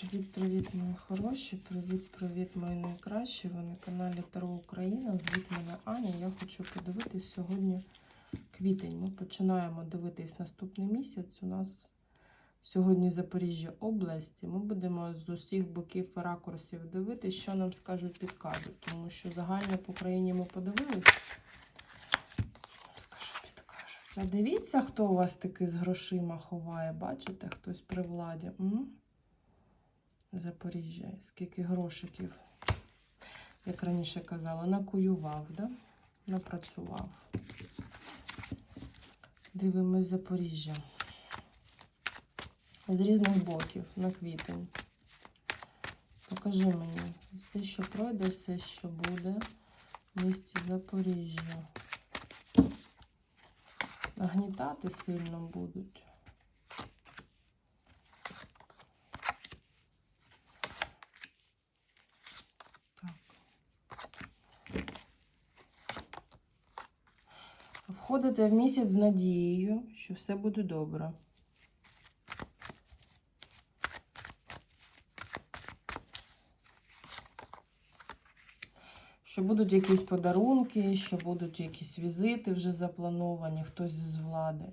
Привіт-привіт, мої хороші! Привіт-привіт, мої найкращі! Ви на каналі Таро Україна. Звуть мене Аня. Я хочу подивитись сьогодні квітень. Ми починаємо дивитись наступний місяць. У нас сьогодні Запоріжжя області. Ми будемо з усіх боків ракурсів дивитись, що нам скажуть, підкажуть. Тому що загально по країні ми подивились. А дивіться, хто у вас таки з грошима ховає. Бачите, хтось при владі. Запоріжжя, скільки грошиків, як раніше казала, накуював, да? напрацював. Дивимось Запоріжжя. З різних боків на квітень. Покажи мені все, що пройде, все, що буде в місті Запоріжжя. Нагнітати сильно будуть. Входите в місяць з надією, що все буде добре. Що будуть якісь подарунки, що будуть якісь візити вже заплановані, хтось з влади.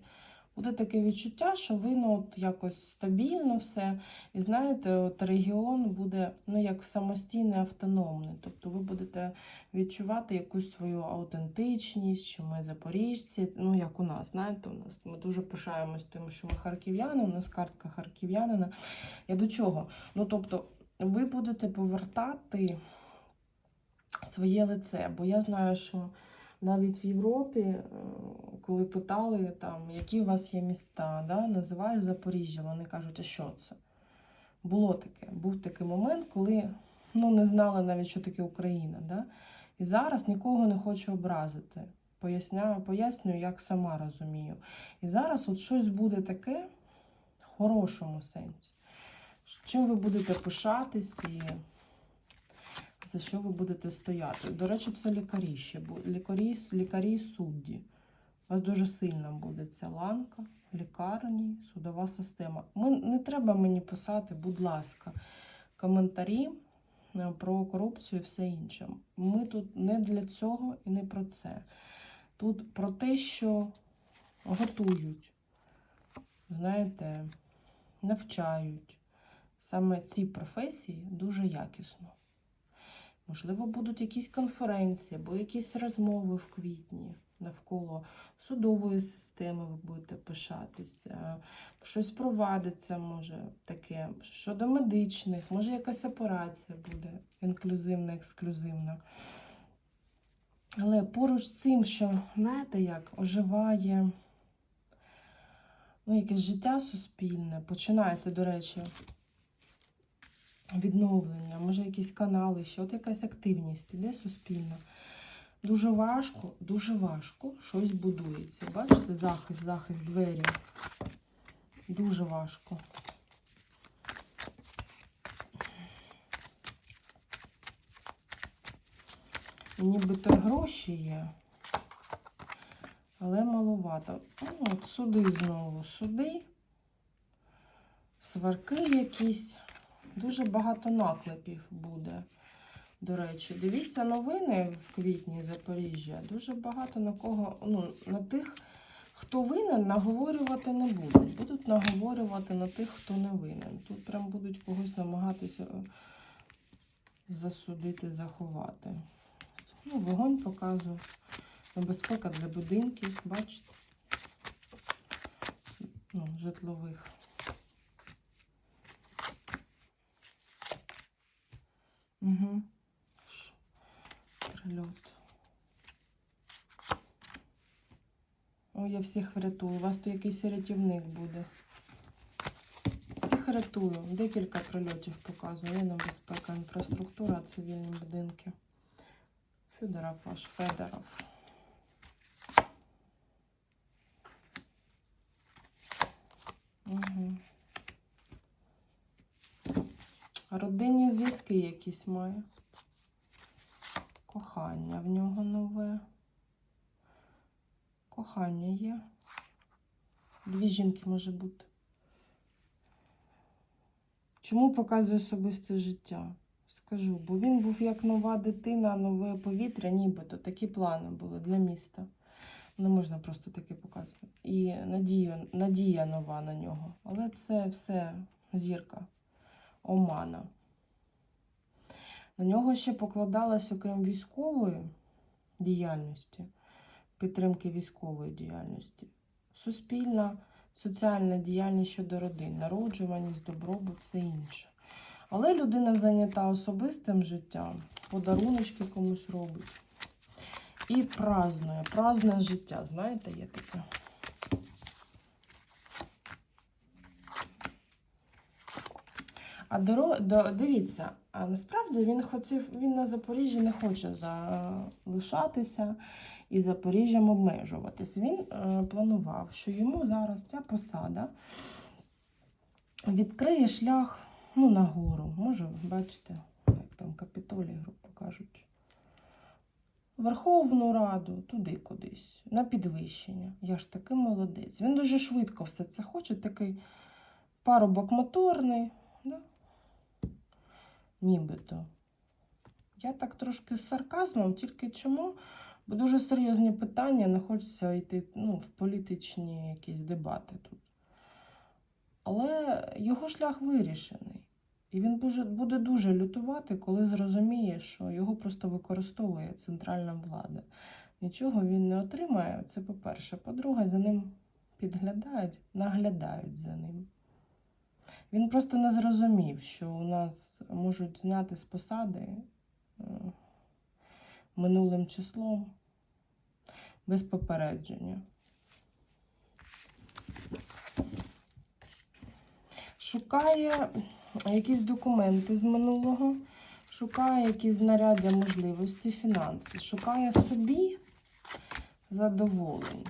Буде таке відчуття, що ви ну, от якось стабільно все. І знаєте, от регіон буде ну, як самостійний, автономний. Тобто ви будете відчувати якусь свою аутентичність, що ми запоріжці, ну як у нас, знаєте, у нас ми дуже пишаємось тим, що ми харків'яни, у нас картка харків'янина. Я до чого? Ну тобто, ви будете повертати своє лице, бо я знаю, що. Навіть в Європі, е, коли питали, там, які у вас є міста, да, називаєш Запоріжжя, вони кажуть, а що це? Було таке. Був такий момент, коли ну, не знали навіть, що таке Україна. Да? І зараз нікого не хочу образити. Поясняю, пояснюю, як сама розумію. І зараз от щось буде таке в хорошому сенсі. Чим ви будете пишатись і за що ви будете стояти. До речі, це лікарі ще. Лікарі, лікарі судді. У вас дуже сильна буде ця ланка, лікарні, судова система. Ми, Не треба мені писати, будь ласка, коментарі е, про корупцію і все інше. Ми тут не для цього і не про це. Тут про те, що готують, знаєте, навчають. Саме ці професії дуже якісно. Можливо, будуть якісь конференції або якісь розмови в квітні навколо судової системи ви будете пишатися, щось провадиться, може таке, щодо медичних, може якась операція буде інклюзивна, ексклюзивна. Але поруч з цим, що, знаєте, як оживає ну, якесь життя суспільне, починається, до речі, відновлення, може якісь канали, ще от якась активність іде суспільна. Дуже важко, дуже важко щось будується. Бачите, захист, захист двері. Дуже важко. Нібито гроші є, але маловато. Ну, от суди знову, суди, сварки якісь. Дуже багато наклепів буде. До речі, дивіться новини в квітні Запоріжжя. Дуже багато на кого, ну, на тих, хто винен, наговорювати не будуть. Будуть наговорювати на тих, хто не винен. Тут прям будуть когось намагатися е, засудити, заховати. Ну, Вогонь показую. Небезпека для будинків, бачите? Ну, житлових. Угу. Прильот. Ой, я всіх врятую. У вас тут якийсь рятівник буде. Всіх рятую. Декілька прильотів показую. Є небезпека, інфраструктура, цивільні будинки. Федоров ваш, Федоров. Угу. Родинні зв'язки якісь має. Кохання в нього нове. Кохання є. Дві жінки може бути. Чому показує особисте життя? Скажу, бо він був як нова дитина, нове повітря, нібито такі плани були для міста. Не можна просто таке показувати. І надія, надія нова на нього. Але це все зірка, омана. На нього ще покладалось, окрім військової діяльності, підтримки військової діяльності, суспільна, соціальна діяльність щодо родин, народжуваність, добробут, все інше. Але людина зайнята особистим життям, подаруночки комусь робить. І празднує, праздне життя, знаєте, є таке. А доро... до... дивіться, а насправді він хотів, він на Запоріжжі не хоче залишатися і Запоріжжям обмежуватись. Він е, планував, що йому зараз ця посада відкриє шлях ну, нагору. Може, бачите, як там капітолій, грубо кажучи. Верховну Раду, туди кудись, на підвищення. Я ж такий молодець. Він дуже швидко все це хоче, такий парубок моторний, да? Нібито. Я так трошки з сарказмом, тільки чому? Бо дуже серйозні питання, не хочеться йти ну, в політичні якісь дебати тут. Але його шлях вирішений. І він буде, дуже лютувати, коли зрозуміє, що його просто використовує центральна влада. Нічого він не отримає. Це по-перше. По-друге, за ним підглядають, наглядають за ним. Він просто не зрозумів, що у нас можуть зняти з посади е, минулим числом без попередження. Шукає якісь документи з минулого, шукає якісь знаряддя можливості, фінанси, шукає собі задоволень.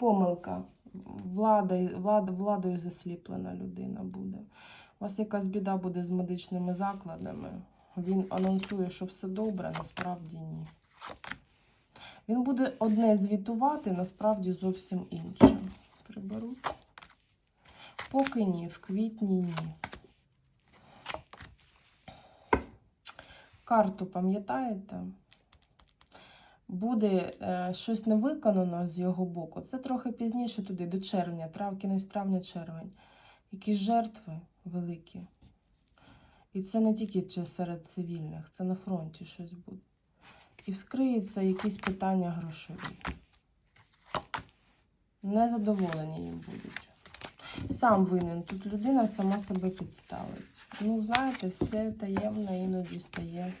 Помилка. Влада, влада, владою засліплена людина буде. У вас якась біда буде з медичними закладами. Він анонсує, що все добре, насправді ні. Він буде одне звітувати, насправді зовсім інше. Приберу. Поки ні, в квітні ні. Карту пам'ятаєте? Буде е, щось не виконано з його боку. Це трохи пізніше туди, до червня, трав, кінець травня, червень. Якісь жертви великі. І це не тільки серед цивільних, це на фронті щось буде. І вскриються якісь питання грошові. Незадоволені їм будуть. Сам винен. Тут людина сама себе підставить. Ну, знаєте, все таємно іноді стає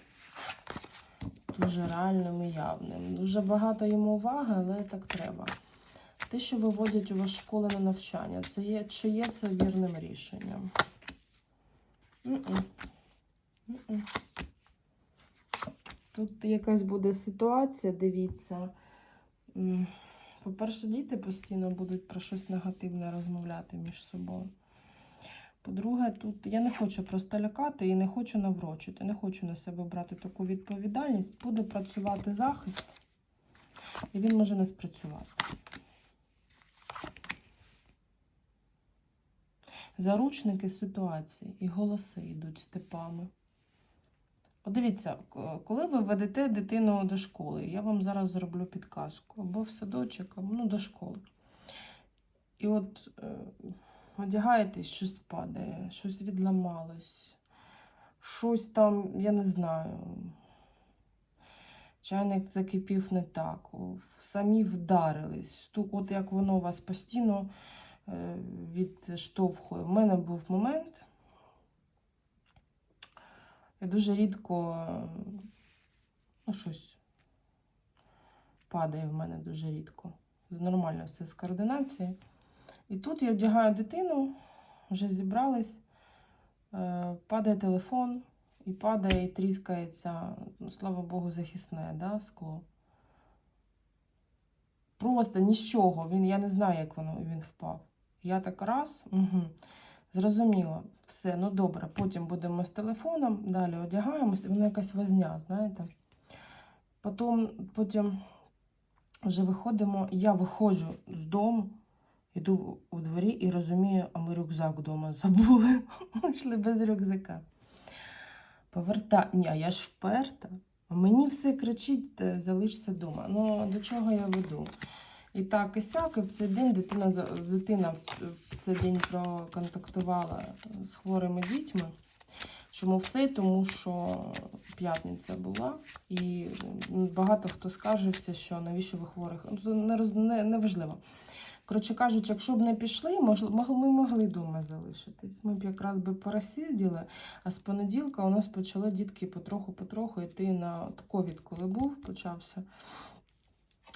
дуже реальним і явним. Дуже багато йому уваги, але так треба. Те, що виводять у вас школи на навчання, це є, чи є це вірним рішенням? М-м. М-м. Тут якась буде ситуація, дивіться. По-перше, діти постійно будуть про щось негативне розмовляти між собою. По-друге, тут я не хочу просто лякати і не хочу наврочити, не хочу на себе брати таку відповідальність. Буде працювати захист, і він може не спрацювати. Заручники ситуації і голоси йдуть степами. От дивіться, коли ви ведете дитину до школи, я вам зараз зроблю підказку, або в садочок, або ну, до школи. І от е, одягаєтесь, щось падає, щось відламалось, щось там, я не знаю. Чайник закипів не так, самі вдарились. Стук, от як воно вас постійно е, відштовхує. У мене був момент. Я дуже рідко ну, щось падає в мене дуже рідко. Нормально все з координації. І тут я вдягаю дитину, вже зібрались, е, падає телефон, і падає, і тріскається, ну, слава Богу, захисне да, скло. Просто ні з чого. Він, я не знаю, як воно він впав. Я так раз, угу, зрозуміла, все, ну добре, потім будемо з телефоном, далі одягаємося, воно якась возня, знаєте. Потім, потім вже виходимо, я виходжу з дому, Йду у дворі і розумію, а ми рюкзак вдома забули. Ми йшли без рюкзака. Поверта... Ні, я ж вперта. Мені все кричить, «Е, залишся вдома. Ну, до чого я веду? І так, і сяк, і в цей день дитина, дитина в цей день проконтактувала з хворими дітьми. Чому в цей? Тому що п'ятниця була, і багато хто скаржився, що навіщо ви хворих. Ну, це не, не, не важливо. Коротше кажучи, якщо б не пішли, ми могли вдома залишитись. Ми б якраз би порозсиділи, а з понеділка у нас почали дітки потроху-потроху йти на ковід, коли був, почався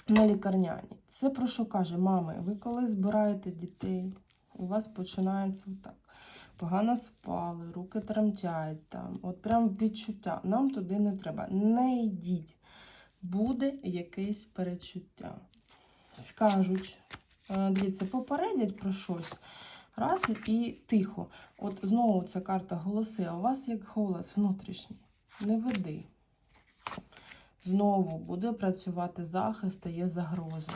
на лікарняні. Це про що каже, мами, ви коли збираєте дітей, у вас починається так. Погано спали, руки тремтять там. От прям відчуття. Нам туди не треба. Не йдіть. Буде якесь перечуття. Скажуть, дивіться, попередять про щось. Раз і тихо. От знову ця карта голоси, а у вас як голос внутрішній. Не веди. Знову буде працювати захист, а є загроза.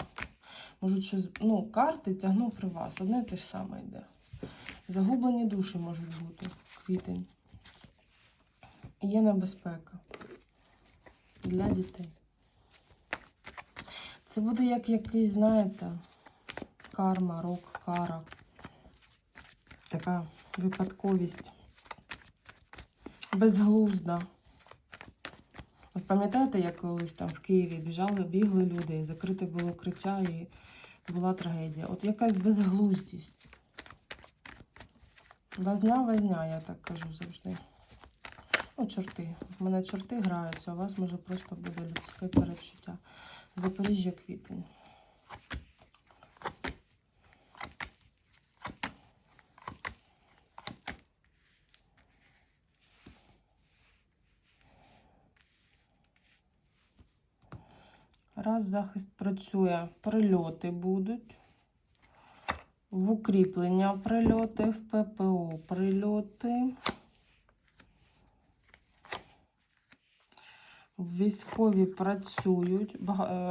Можуть щось, ну, карти тягну при вас. Одне те ж саме йде. Загублені душі можуть бути. Квітень. Є небезпека для дітей. Це буде як якийсь, знаєте, карма, рок, кара. Така випадковість. Безглузда. От пам'ятаєте, як колись там в Києві біжали, бігли люди, і закрите було укриття, і була трагедія. От якась безглуздість. Возня, возня, я так кажу завжди. Ну, чорти. В мене чорти граються, а у вас може просто буде людське перечуття. Запоріжжя квітень. Раз захист працює, прильоти будуть. В укріплення прильоти, в ППО прильоти. Військові працюють. Е,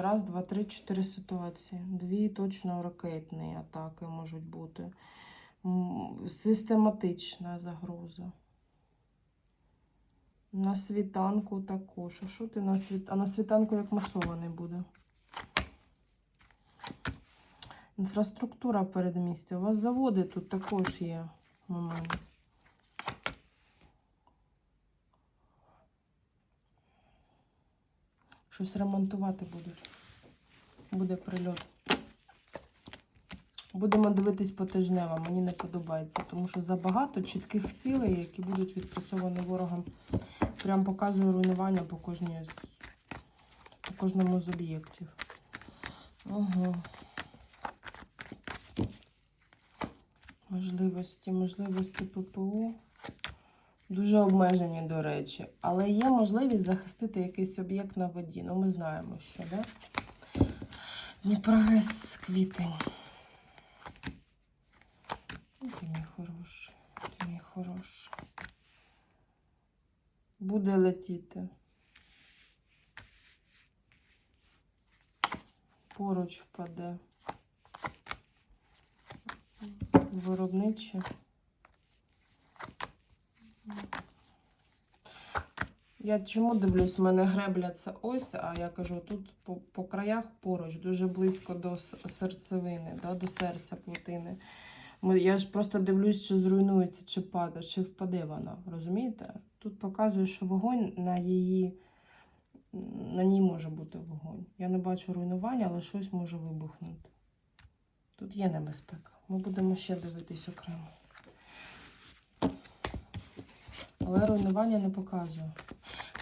Раз, два, три, чотири ситуації. Дві точно ракетні атаки можуть бути. Систематична загроза. На світанку також. А що ти на світ... А на світанку як масований буде? Інфраструктура передмістя. У вас заводи тут також є момент. Щось ремонтувати будуть. Буде прильот. Будемо дивитись потижнево. Мені не подобається, тому що забагато чітких цілей, які будуть відпрацьовані ворогом. Прям показую руйнування по кожній по кожному з об'єктів. Угу. Можливості, можливості ППО. Дуже обмежені, до речі. Але є можливість захистити якийсь об'єкт на воді. Ну, ми знаємо, що, да? Дніпрогес квітень. Ну, Ти мій хороший, ти мій хороший. Буде летіти. Поруч впаде. Виробниче. Я чому дивлюсь, в мене гребля це ось, а я кажу, тут по, по краях поруч, дуже близько до серцевини, да, до серця плотини. Я ж просто дивлюсь, чи зруйнується, чи падає, чи впаде вона. Розумієте? Тут показує, що вогонь на її, на ній може бути вогонь. Я не бачу руйнування, але щось може вибухнути. Тут є небезпека. Ми будемо ще дивитись окремо. Але руйнування не показує.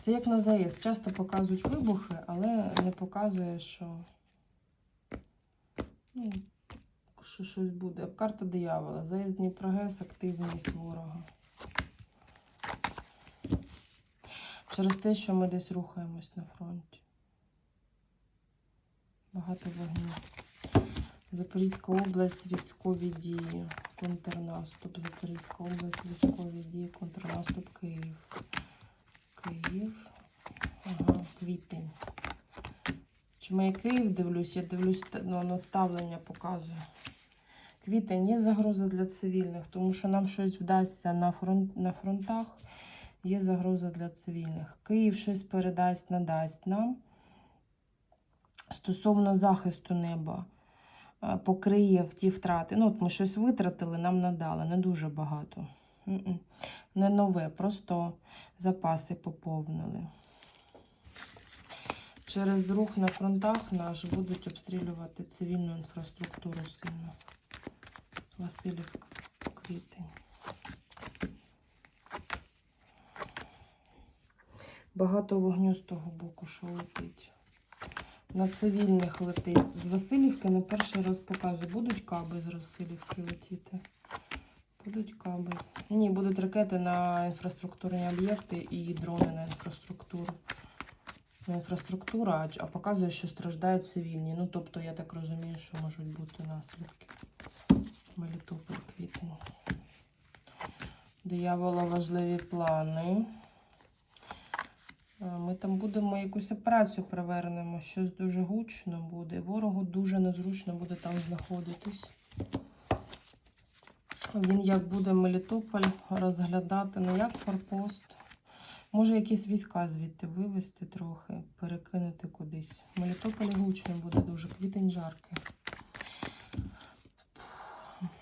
Це як на ЗАЕС. Часто показують вибухи, але не показує, що, ну, що щось буде. Карта диявола. ЗАЕС Дніпрогес, активність ворога. Через те, що ми десь рухаємось на фронті. Багато вогню. Запорізька область, військові дії, контрнаступ. Запорізька область, військові дії, контрнаступ Київ. Київ. Ага, квітень. Чому я Київ дивлюсь? Я дивлюсь, ну, наставлення показує. Квітень є загроза для цивільних, тому що нам щось вдасться на, фронт, на фронтах. Є загроза для цивільних. Київ щось передасть, надасть нам. Стосовно захисту неба, е, покриє в ті втрати. Ну, от ми щось витратили, нам надали, не дуже багато. Не нове, просто запаси поповнили. Через рух на фронтах наш будуть обстрілювати цивільну інфраструктуру сильно. Васильівка, квітень. Багато вогню з того боку, що летить. На цивільних летить. З Васильівки на перший раз показую. Будуть каби з Васильівки летіти. Будуть каби. Ні, будуть ракети на інфраструктурні об'єкти і дрони на інфраструктуру. На інфраструктуру, а, показує, що страждають цивільні. Ну, тобто, я так розумію, що можуть бути наслідки. Мелітополь, квітень. Диявола важливі плани. А, Ми там будемо якусь операцію провернемо, щось дуже гучно буде. Ворогу дуже незручно буде там знаходитись. Він як буде Мелітополь розглядати не як форпост. Може якісь війська звідти вивезти трохи, перекинути кудись. В Мелітополі гучно буде дуже. Квітень жаркий.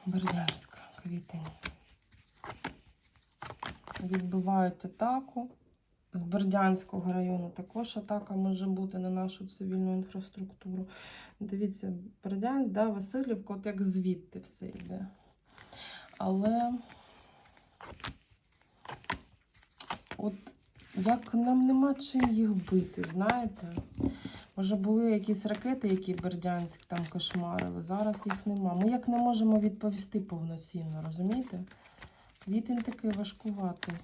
Бердянськ, квітень. Відбивають атаку. З Бердянського району також атака може бути на нашу цивільну інфраструктуру. Дивіться, Бердянськ, да, Васильівка, от як звідти все йде. Але от як нам нема чим їх бити, знаєте? Може були якісь ракети, які Бердянськ там кошмарили. Зараз їх нема. Ми як не можемо відповісти повноцінно, розумієте? Квітень такий важкуватий.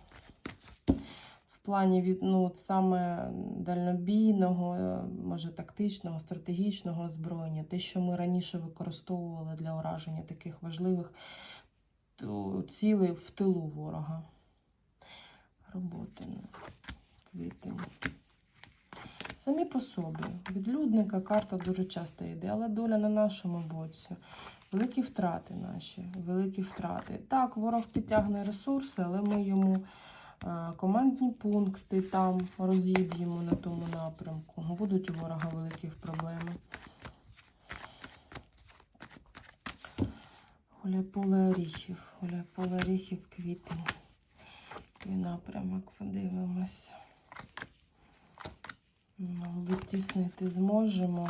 Плані від, ну, саме дальнобійного, е, може тактичного, стратегічного озброєння, те, що ми раніше використовували для ураження таких важливих цілей в тилу ворога. Роботи квітень. Самі по собі. Відлюдника карта дуже часто йде, але доля на нашому боці. Великі втрати наші, великі втрати. Так, ворог підтягне ресурси, але ми йому командні пункти там розіб'ємо на тому напрямку. Будуть у ворога великі проблеми. Гуляйполе Оріхів. Гуляйполе Оріхів, квітень. Такий напрямок подивимось. Відтіснити зможемо.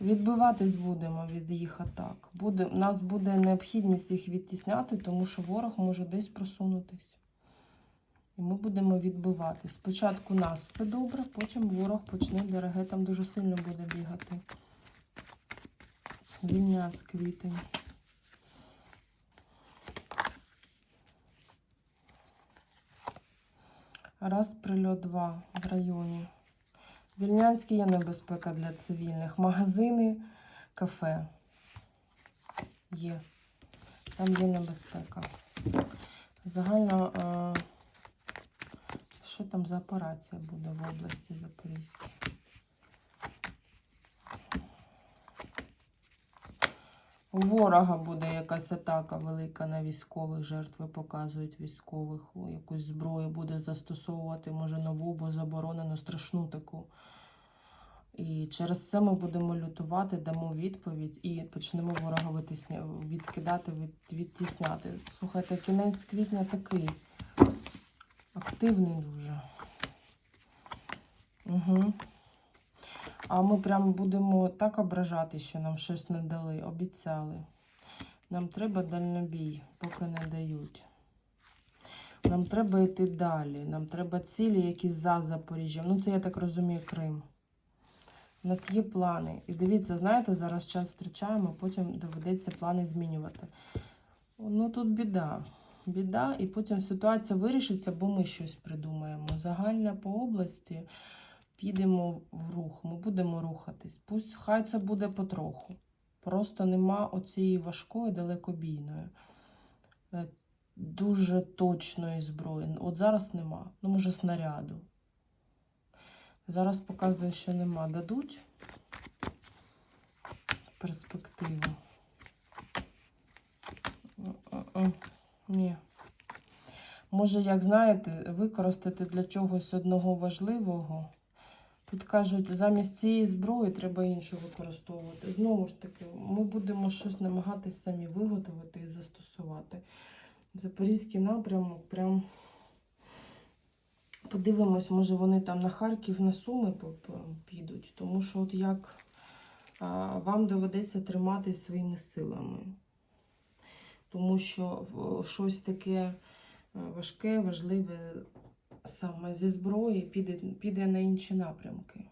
Відбиватись будемо від їх атак. Буде, у нас буде необхідність їх відтісняти, тому що ворог може десь просунутись. І ми будемо відбивати. Спочатку у нас все добре, потім ворог почне ДРГ там дуже сильно буде бігати. Вільняц, квітень. Раз прильот два в районі. Вільнянський є небезпека для цивільних. Магазини, кафе. Є. Там є небезпека. Загально, е, що там за операція буде в області Запорізькій? У ворога буде якась атака велика на військових, жертви показують військових, якусь зброю буде застосовувати, може нову, бо заборонену страшну таку. І через це ми будемо лютувати, дамо відповідь і почнемо ворога витисня... відкидати, від... відтісняти. Слухайте, кінець квітня такий активний дуже. Угу. А ми прям будемо так ображати, що нам щось не дали, обіцяли. Нам треба дальнобій, поки не дають. Нам треба йти далі. Нам треба цілі, які за Запоріжжям. Ну, це я так розумію, Крим. У нас є плани. І дивіться, знаєте, зараз час втрачаємо, потім доведеться плани змінювати. Ну тут біда. Біда, і потім ситуація вирішиться, бо ми щось придумаємо. Загальна по області підемо в рух, ми будемо рухатись. Пусть хай це буде потроху. Просто нема оцієї важкої далекобійної, е, дуже точної зброї. От зараз нема. Ну, може, снаряду. Зараз показує, що нема. Дадуть перспективу. Ні. Може, як знаєте, використати для чогось одного важливого. Тут кажуть, замість цієї зброї треба іншу використовувати. Знову ж таки, ми будемо щось намагатись самі виготовити і застосувати. Запорізький напрямок прям подивимось, може вони там на Харків, на Суми підуть. Тому що от як вам доведеться триматись своїми силами. Тому що щось таке е, важке, важливе саме зі зброї піде, піде на інші напрямки.